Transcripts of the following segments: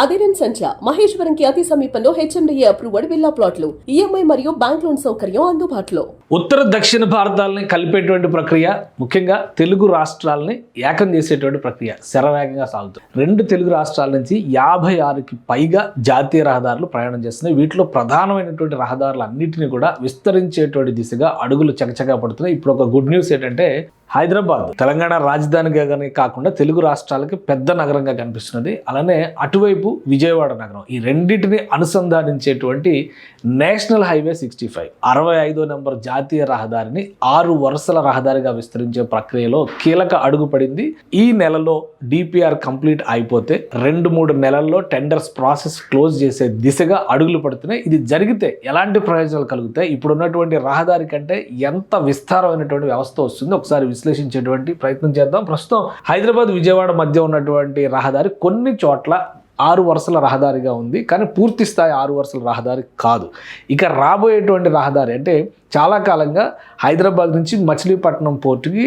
అదిరన్ సంచ మహేశ్వరంకి అతి సమీపంలో హెచ్ఎండిఏ అప్రూవ్డ్ విల్లా ప్లాట్లు ఈఎంఐ మరియు బ్యాంక్ లోన్ సౌకర్యం అందుబాటులో. ఉత్తర దక్షిణ భారతాలని కలిపేటువంటి ప్రక్రియ ముఖ్యంగా తెలుగు రాష్ట్రాలని ఏకం చేసేటువంటి ప్రక్రియ శరవేగంగా సాగుతుంది. రెండు తెలుగు రాష్ట్రాల నుంచి యాభై ఆరుకి పైగా జాతీయ రహదారులు ప్రయాణం చేస్తున్నాయి. వీటిలో ప్రధానమైనటువంటి రహదారులు అన్నింటినీ కూడా విస్తరించేటువంటి దిశగా అడుగులు చకచకా పడుతున్నాయి. ఇప్పుడు ఒక గుడ్ న్యూస్ ఏంటంటే హైదరాబాద్ తెలంగాణ రాజధానిగా కానీ కాకుండా తెలుగు రాష్ట్రాలకి పెద్ద నగరంగా కనిపిస్తున్నది. అలానే అటువైపు విజయవాడ నగరం. ఈ రెండింటిని అనుసంధానించేటువంటి నేషనల్ హైవే సిక్స్టీ ఫైవ్. అరవై ఐదో నెంబర్ జాతీయ రహదారిని ఆరు వరుసల రహదారిగా విస్తరించే ప్రక్రియలో కీలక అడుగు పడింది. ఈ నెలలో డిపిఆర్ కంప్లీట్ అయిపోతే రెండు మూడు నెలల్లో టెండర్స్ ప్రాసెస్ క్లోజ్ చేసే దిశగా అడుగులు పడుతున్నాయి. ఇది జరిగితే ఎలాంటి ప్రయోజనాలు కలుగుతాయి? ఇప్పుడున్నటువంటి రహదారి కంటే ఎంత విస్తారమైనటువంటి వ్యవస్థ వస్తుంది? ఒకసారి విశ్లేషించేటువంటి ప్రయత్నం చేద్దాం. ప్రస్తుతం హైదరాబాద్ విజయవాడ మధ్య ఉన్నటువంటి రహదారి కొన్ని చోట్ల ఆరు వరుసల రహదారిగా ఉంది. కానీ పూర్తి స్థాయి ఆరు వరుసల రహదారి కాదు. ఇక రాబోయేటువంటి రహదారి అంటే చాలా కాలంగా హైదరాబాద్ నుంచి మచిలీపట్నం పోర్టుకి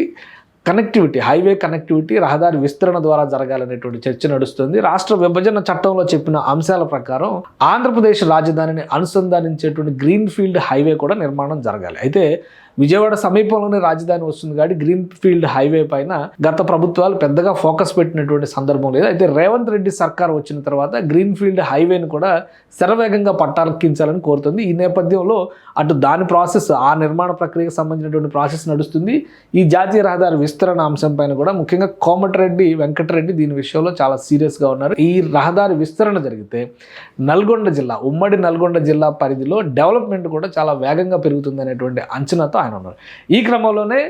కనెక్టివిటీ హైవే కనెక్టివిటీ రహదారి విస్తరణ ద్వారా జరగాలనేటువంటి చర్చ నడుస్తుంది. రాష్ట్ర విభజన చట్టంలో చెప్పిన అంశాల ప్రకారం ఆంధ్రప్రదేశ్ రాజధానిని అనుసంధానించేటువంటి గ్రీన్ ఫీల్డ్ హైవే కూడా నిర్మాణం జరగాలి. అయితే విజయవాడ సమీపంలోనే రాజధాని వస్తుంది కాబట్టి గ్రీన్ ఫీల్డ్ హైవే పైన గత ప్రభుత్వాలు పెద్దగా ఫోకస్ పెట్టినటువంటి సందర్భం లేదు. అయితే రేవంత్ రెడ్డి సర్కార్ వచ్చిన తర్వాత గ్రీన్ ఫీల్డ్ హైవేను కూడా శరవేగంగా పట్టాలెక్కించాలని కోరుతుంది. ఈ నేపథ్యంలో అటు దాని ప్రాసెస్ ఆ నిర్మాణ ప్రక్రియకు సంబంధించినటువంటి ప్రాసెస్ నడుస్తుంది. ఈ జాతీయ రహదారి విస్తరణ అంశం పైన కూడా ముఖ్యంగా కోమటిరెడ్డి వెంకటరెడ్డి దీని విషయంలో చాలా సీరియస్గా ఉన్నారు. ఈ రహదారి విస్తరణ జరిగితే నల్గొండ జిల్లా ఉమ్మడి నల్గొండ జిల్లా పరిధిలో డెవలప్మెంట్ కూడా చాలా వేగంగా పెరుగుతుంది అనేటువంటి అంచనాతో ఆయన ఉన్నారు. ఈ క్రమంలోనే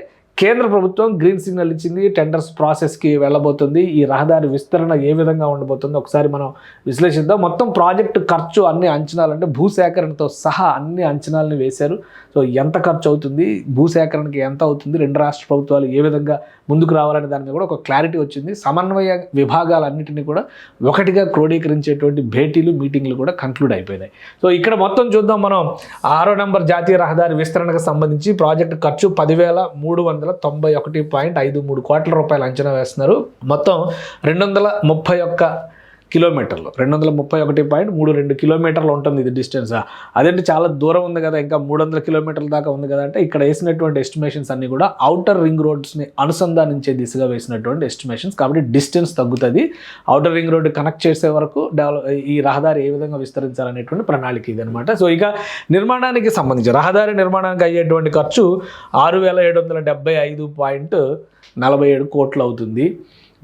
కేంద్ర ప్రభుత్వం గ్రీన్ సిగ్నల్ ఇచ్చింది టెండర్స్ ప్రాసెస్కి వెళ్ళబోతుంది ఈ రహదారి విస్తరణ ఏ విధంగా ఉండబోతుంది ఒకసారి మనం విశ్లేషిద్దాం. మొత్తం ప్రాజెక్టు ఖర్చు అన్ని అంచనాలంటే భూసేకరణతో సహా అన్ని అంచనాలను వేశారు. సో ఎంత ఖర్చు అవుతుంది భూసేకరణకి ఎంత అవుతుంది రెండు రాష్ట్ర ప్రభుత్వాలు ఏ విధంగా ముందుకు రావాలనే దాని మీద కూడా ఒక క్లారిటీ వచ్చింది. సమన్వయ విభాగాలన్నింటినీ కూడా ఒకటిగా క్రోడీకరించేటువంటి భేటీలు మీటింగ్లు కూడా కంక్లూడ్ అయిపోయినాయి. సో ఇక్కడ మొత్తం చూద్దాం మనం. ఆరో నెంబర్ జాతీయ రహదారి విస్తరణకు సంబంధించి ప్రాజెక్టు ఖర్చు పదివేల మూడు వందల తొంభై ఒకటి పాయింట్ ఐదు మూడు కోట్ల రూపాయలు అంచనా వేస్తున్నారు. మొత్తం రెండు వందల ముప్పై ఒక్క కిలోమీటర్లు. రెండు వందల ముప్పై ఒకటి పాయింట్ మూడు రెండు కిలోమీటర్లు ఉంటుంది ఇది డిస్టెన్స్. అదేంటి చాలా దూరం ఉంది కదా ఇంకా మూడు వందల కిలోమీటర్ల దాకా ఉంది కదా అంటే ఇక్కడ వేసినటువంటి ఎస్టిమేషన్స్ అన్ని కూడా అవుటర్ రింగ్ రోడ్స్ని అనుసంధానించే దిశగా వేసినటువంటి ఎస్టిమేషన్స్ కాబట్టి డిస్టెన్స్ తగ్గుతుంది. అవుటర్ రింగ్ రోడ్ కనెక్ట్ చేసే వరకు డెవలప్ ఈ రహదారి ఏ విధంగా విస్తరించాలనేటువంటి ప్రణాళిక ఇది అనమాట సో ఇక నిర్మాణానికి సంబంధించి రహదారి నిర్మాణానికి అయ్యేటువంటి ఖర్చు ఆరు వేల ఏడు వందల డెబ్బై ఐదు పాయింట్ నలభై ఏడు కోట్లు అవుతుంది.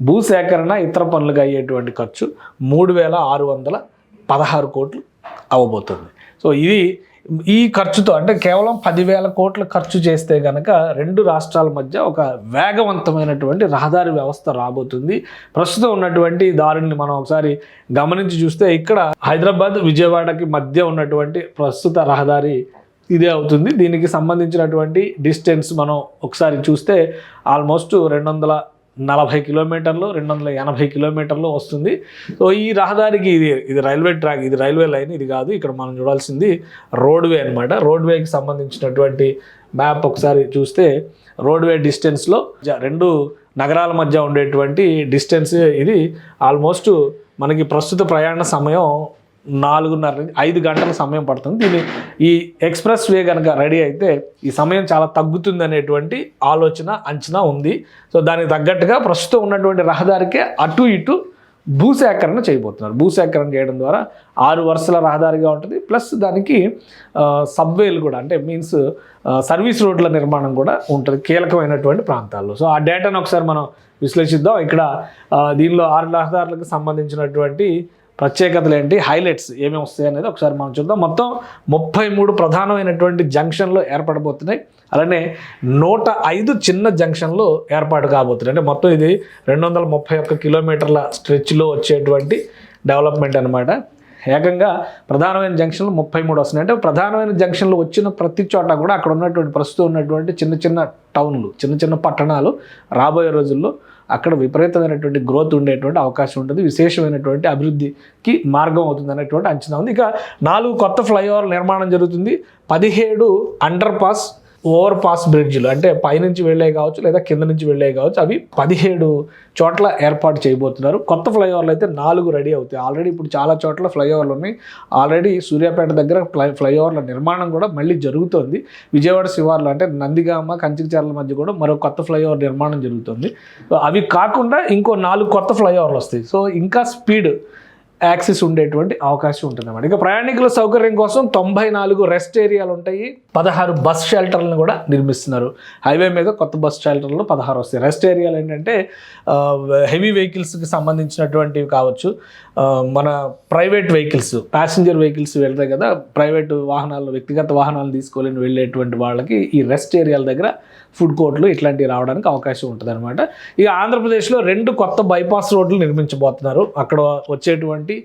భూసేకరణ ఇతర పనులకు అయ్యేటువంటి ఖర్చు మూడు వేల ఆరు వందల పదహారు కోట్లు అవ్వబోతుంది. సో ఇది ఈ ఖర్చుతో అంటే కేవలం పదివేల కోట్లు ఖర్చు చేస్తే కనుక రెండు రాష్ట్రాల మధ్య ఒక వేగవంతమైనటువంటి రహదారి వ్యవస్థ రాబోతుంది. ప్రస్తుతం ఉన్నటువంటి దారిని మనం ఒకసారి గమనించి చూస్తే ఇక్కడ హైదరాబాద్ విజయవాడకి మధ్య ఉన్నటువంటి ప్రస్తుత రహదారి ఇదే అవుతుంది. దీనికి సంబంధించినటువంటి డిస్టెన్స్ మనం ఒకసారి చూస్తే ఆల్మోస్ట్ రెండు వందల నలభై కిలోమీటర్లు రెండు వందల ఎనభై కిలోమీటర్లు వస్తుంది. సో ఈ రహదారికి ఇది ఇది రైల్వే ట్రాక్ ఇది రైల్వే లైన్ ఇది కాదు. ఇక్కడ మనం చూడాల్సింది రోడ్వే అనమాట రోడ్వేకి సంబంధించినటువంటి మ్యాప్ ఒకసారి చూస్తే రోడ్వే డిస్టెన్స్లో రెండు నగరాల మధ్య ఉండేటువంటి డిస్టెన్స్ ఇది. ఆల్మోస్ట్ మనకి ప్రస్తుత ప్రయాణ సమయం నాలుగున్నర నుంచి ఐదు గంటల సమయం పడుతుంది. దీన్ని ఈ ఎక్స్ప్రెస్ వే కనుక రెడీ అయితే ఈ సమయం చాలా తగ్గుతుంది అనేటువంటి ఆలోచన అంచనా ఉంది. సో దానికి తగ్గట్టుగా ప్రస్తుతం ఉన్నటువంటి రహదారికే అటు ఇటు భూసేకరణ చేయబోతున్నారు. భూసేకరణ చేయడం ద్వారా ఆరు వరుసల రహదారిగా ఉంటుంది. ప్లస్ దానికి సబ్వేలు కూడా అంటే మీన్స్ సర్వీస్ రోడ్ల నిర్మాణం కూడా ఉంటుంది కీలకమైనటువంటి ప్రాంతాల్లో. సో ఆ డేటాను ఒకసారి మనం విశ్లేషిద్దాం. ఇక్కడ దీనిలో ఆరు రహదారులకు సంబంధించినటువంటి ప్రత్యేకతలు ఏంటి హైలైట్స్ ఏమేమి వస్తాయి అనేది ఒకసారి మనం చూద్దాం. మొత్తం ముప్పై మూడు ప్రధానమైనటువంటి జంక్షన్లు ఏర్పడబోతున్నాయి. అలానే నూట ఐదు చిన్న జంక్షన్లు ఏర్పాటు కాబోతున్నాయి. అంటే మొత్తం ఇది రెండు వందల ముప్పై ఒక్క కిలోమీటర్ల స్ట్రెచ్లో వచ్చేటువంటి డెవలప్మెంట్ అనమాట ఏకంగా ప్రధానమైన జంక్షన్లు ముప్పై మూడు వస్తున్నాయి. అంటే ప్రధానమైన జంక్షన్లు వచ్చిన ప్రతి చోట కూడా అక్కడ ఉన్నటువంటి ప్రస్తుతం ఉన్నటువంటి చిన్న చిన్న టౌన్లు చిన్న చిన్న పట్టణాలు రాబోయే రోజుల్లో అక్కడ విపరీతమైనటువంటి గ్రోత్ ఉండేటువంటి అవకాశం ఉంటుంది. విశేషమైనటువంటి అభివృద్ధికి మార్గం అవుతుంది అనేటువంటి అంచనా ఉంది. ఇక నాలుగు కొత్త ఫ్లైఓవర్ నిర్మాణం జరుగుతుంది. పదిహేడు అండర్ పాస్ ఓవర్ పాస్ బ్రిడ్జ్లు అంటే పైనుంచి వెళ్ళే కావచ్చు లేదా కింద నుంచి వెళ్ళే కావచ్చు అవి పదిహేడు చోట్ల ఏర్పాటు చేయబోతున్నారు. కొత్త ఫ్లైఓవర్లు అయితే నాలుగు రెడీ అవుతాయి. ఆల్రెడీ ఇప్పుడు చాలా చోట్ల ఫ్లైఓవర్లు ఉన్నాయి. ఆల్రెడీ సూర్యాపేట దగ్గర ఫ్లై ఫ్లైఓవర్ల నిర్మాణం కూడా మళ్ళీ జరుగుతోంది. విజయవాడ శివార్లు అంటే నందిగామ కంచికచర్ల మధ్య కూడా మరో కొత్త ఫ్లైఓవర్ నిర్మాణం జరుగుతుంది. అవి కాకుండా ఇంకో నాలుగు కొత్త ఫ్లైఓవర్లు వస్తాయి. సో ఇంకా స్పీడ్ యాక్సెస్ ఉండేటువంటి అవకాశం ఉంటుంది అన్నమాట ఇక ప్రయాణికుల సౌకర్యం కోసం తొంభై నాలుగు రెస్ట్ ఏరియాలు ఉంటాయి. పదహారు బస్ షెల్టర్లను కూడా నిర్మిస్తున్నారు. హైవే మీద కొత్త బస్ షెల్టర్లు పదహారు వస్తాయి. రెస్ట్ ఏరియాలు ఏంటంటే హెవీ వెహికల్స్కి సంబంధించినటువంటివి కావచ్చు. మన ప్రైవేట్ వెహికల్స్ ప్యాసింజర్ వెహికల్స్ వెళ్తాయి కదా ప్రైవేట్ వాహనాలు వ్యక్తిగత వాహనాలు తీసుకోలేని వెళ్ళేటువంటి వాళ్ళకి ఈ రెస్ట్ ఏరియాల దగ్గర ఫుడ్ కోర్ట్లు ఇట్లాంటివి రావడానికి అవకాశం ఉంటుంది అనమాట ఇక ఆంధ్రప్రదేశ్లో రెండు కొత్త బైపాస్ రోడ్లు నిర్మించబోతున్నారు. అక్కడ వచ్చేటువంటి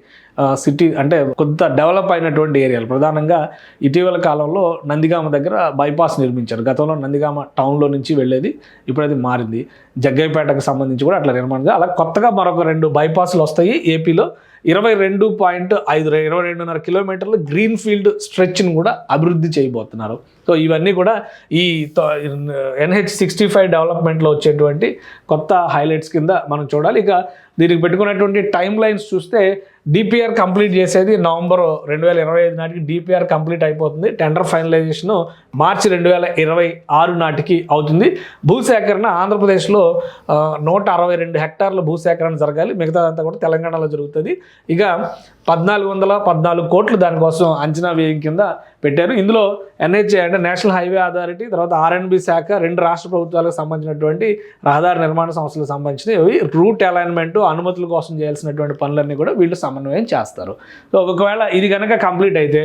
సిటీ అంటే కొంత డెవలప్ అయినటువంటి ఏరియాలు. ప్రధానంగా ఇటీవల కాలంలో నందిగా నందిగామ దగ్గర బైపాస్ నిర్మించారు. గతంలో నందిగామ టౌన్లో నుంచి వెళ్ళేది ఇప్పుడు అది మారింది. జగ్గైపేటకు సంబంధించి కూడా అట్లా నిర్మాణం అలా కొత్తగా మరొక రెండు బైపాస్లు వస్తాయి. ఏపీలో ఇరవై రెండు పాయింట్ ఐదు ఇరవై రెండున్నర కిలోమీటర్లు గ్రీన్ ఫీల్డ్ స్ట్రెచ్ని కూడా అభివృద్ధి చేయబోతున్నారు. సో ఇవన్నీ కూడా ఈ ఎన్హెచ్ సిక్స్టీ ఫైవ్ డెవలప్మెంట్లో వచ్చేటువంటి కొత్త హైలైట్స్ కింద మనం చూడాలి. ఇక దీనికి పెట్టుకున్నటువంటి టైం లైన్స్ చూస్తే డిపిఆర్ కంప్లీట్ చేసేది నవంబర్ రెండు వేల ఇరవై ఐదు నాటికి డిపిఆర్ కంప్లీట్ అయిపోతుంది. టెండర్ ఫైనలైజేషన్ మార్చి రెండు వేల ఇరవై ఆరు నాటికి అవుతుంది. భూసేకరణ ఆంధ్రప్రదేశ్లో నూట అరవై రెండు హెక్టార్ల భూసేకరణ జరగాలి. మిగతాదంతా కూడా తెలంగాణలో జరుగుతుంది. ఇక పద్నాలుగు వందల పద్నాలుగు కోట్లు దానికోసం అంచనా వ్యయం కింద పెట్టారు. ఇందులో ఎన్హెచ్ఏ అంటే నేషనల్ హైవే అథారిటీ తర్వాత ఆర్ఎన్బి శాఖ రెండు రాష్ట్ర ప్రభుత్వాలకు సంబంధించినటువంటి రహదారి నిర్మాణ సంస్థలకు సంబంధించినవి. రూట్ అలైన్మెంట్ అనుమతుల కోసం చేయాల్సినటువంటి పనులన్నీ కూడా వీళ్ళు సమన్వయం చేస్తారు. సో ఒకవేళ ఇది కనుక కంప్లీట్ అయితే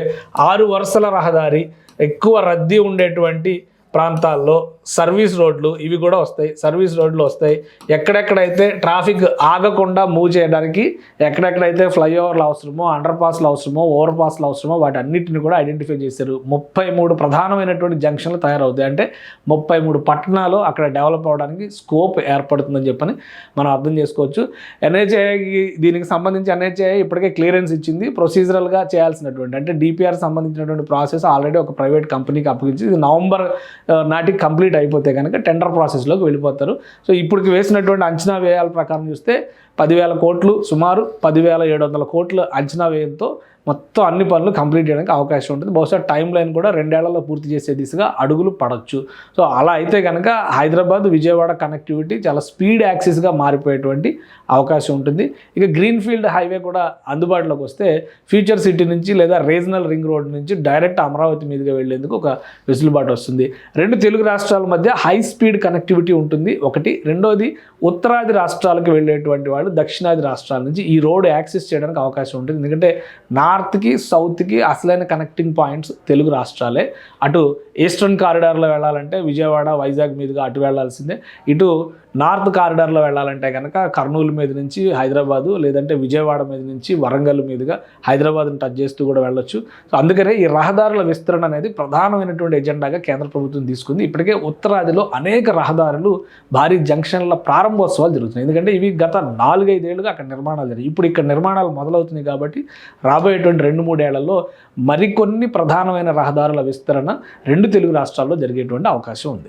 ఆరు వరుసల రహదారి ఎక్కువ రద్దీ ఉండేటువంటి ప్రాంతాల్లో సర్వీస్ రోడ్లు ఇవి కూడా వస్తాయి సర్వీస్ రోడ్లు వస్తాయి. ఎక్కడెక్కడైతే ట్రాఫిక్ ఆగకుండా మూవ్ చేయడానికి ఎక్కడెక్కడైతే ఫ్లైఓవర్లు అవసరమో అండర్ పాస్లు అవసరమో ఓవర్ పాస్లు అవసరమో వాటి అన్నిటిని కూడా ఐడెంటిఫై చేశారు. ముప్పై మూడు ప్రధానమైనటువంటి జంక్షన్లు తయారవుతాయి. అంటే ముప్పై మూడు పట్టణాలు అక్కడ డెవలప్ అవ్వడానికి స్కోప్ ఏర్పడుతుందని చెప్పని మనం అర్థం చేసుకోవచ్చు. ఎన్హెచ్ఐకి దీనికి సంబంధించి ఎన్హెచ్ఐ ఇప్పటికే క్లియరెన్స్ ఇచ్చింది. ప్రొసీజరల్గా చేయాల్సినటువంటి అంటే డిపిఆర్ సంబంధించినటువంటి ప్రాసెస్ ఆల్రెడీ ఒక ప్రైవేట్ కంపెనీకి అప్పగించింది నవంబర్ నాటికి కంప్లీట్ అయిపోతే కనుక టెండర్ ప్రాసెస్లోకి వెళ్ళిపోతారు. సో ఇప్పటికి వేసినటువంటి అంచనా వ్యయాల ప్రకారం చూస్తే పదివేల కోట్లు సుమారు పదివేల ఏడు వందల కోట్ల అంచనా వ్యయంతో మొత్తం అన్ని పనులు కంప్లీట్ చేయడానికి అవకాశం ఉంటుంది. బహుశా టైం లైన్ కూడా రెండేళ్ళలో పూర్తి చేసే దిశగా అడుగులు పడవచ్చు సో అలా అయితే కనుక హైదరాబాద్ విజయవాడ కనెక్టివిటీ చాలా స్పీడ్ యాక్సిస్గా మారిపోయేటువంటి అవకాశం ఉంటుంది. ఇక గ్రీన్ ఫీల్డ్ హైవే కూడా అందుబాటులోకి వస్తే ఫ్యూచర్ సిటీ నుంచి లేదా రీజనల్ రింగ్ రోడ్ నుంచి డైరెక్ట్ అమరావతి మీదుగా వెళ్ళేందుకు ఒక వెసులుబాటు వస్తుంది. రెండు తెలుగు రాష్ట్రాల మధ్య హై స్పీడ్ కనెక్టివిటీ ఉంటుంది. ఒకటి. రెండోది ఉత్తరాది రాష్ట్రాలకు వెళ్ళేటువంటి వాళ్ళు దక్షిణాది రాష్ట్రాల నుంచి ఈ రోడ్ యాక్సెస్ చేయడానికి అవకాశం ఉంటుంది. ఎందుకంటే నార్త్కి సౌత్కి అసలైన కనెక్టింగ్ పాయింట్స్ తెలుగు రాష్ట్రాలే. అటు ఈస్టర్న్ కారిడార్లో వెళ్ళాలంటే విజయవాడ వైజాగ్ మీదుగా అటు వెళ్ళాల్సిందే. ఇటు నార్త్ కారిడార్లో వెళ్ళాలంటే కనుక కర్నూలు మీద నుంచి హైదరాబాదు లేదంటే విజయవాడ మీద నుంచి వరంగల్ మీదుగా హైదరాబాద్ని టచ్ చేస్తూ కూడా వెళ్ళొచ్చు. సో అందుకనే ఈ రహదారుల విస్తరణ అనేది ప్రధానమైనటువంటి ఎజెండాగా కేంద్ర ప్రభుత్వం తీసుకుంది. ఇప్పటికే ఉత్తరాదిలో అనేక రహదారులు భారీ జంక్షన్ల ప్రారంభోత్సవాలు జరుగుతున్నాయి. ఎందుకంటే ఇవి గత నాలుగైదేళ్ళుగా అక్కడ నిర్మాణాలు జరిగాయి. ఇప్పుడు ఇక్కడ నిర్మాణాలు మొదలవుతున్నాయి కాబట్టి రాబోయేటువంటి రెండు మూడేళ్ళలో మరికొన్ని ప్రధానమైన రహదారుల విస్తరణ రెండు తెలుగు రాష్ట్రాల్లో జరిగేటువంటి అవకాశం ఉంది.